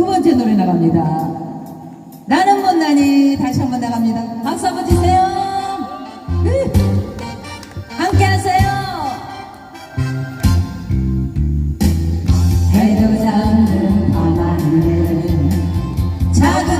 두 번째 노래 나갑니다. 나는 못나니 다시 한번 나갑니다. 박수 한번 주세요. 네. 함께 하세요. 해도 잠든 밤하늘 작은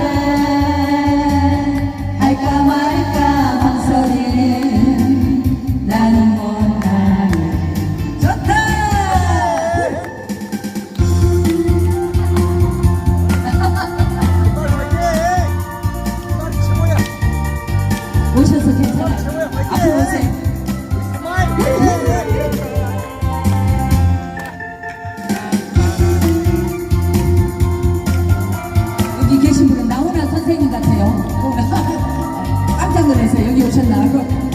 真难受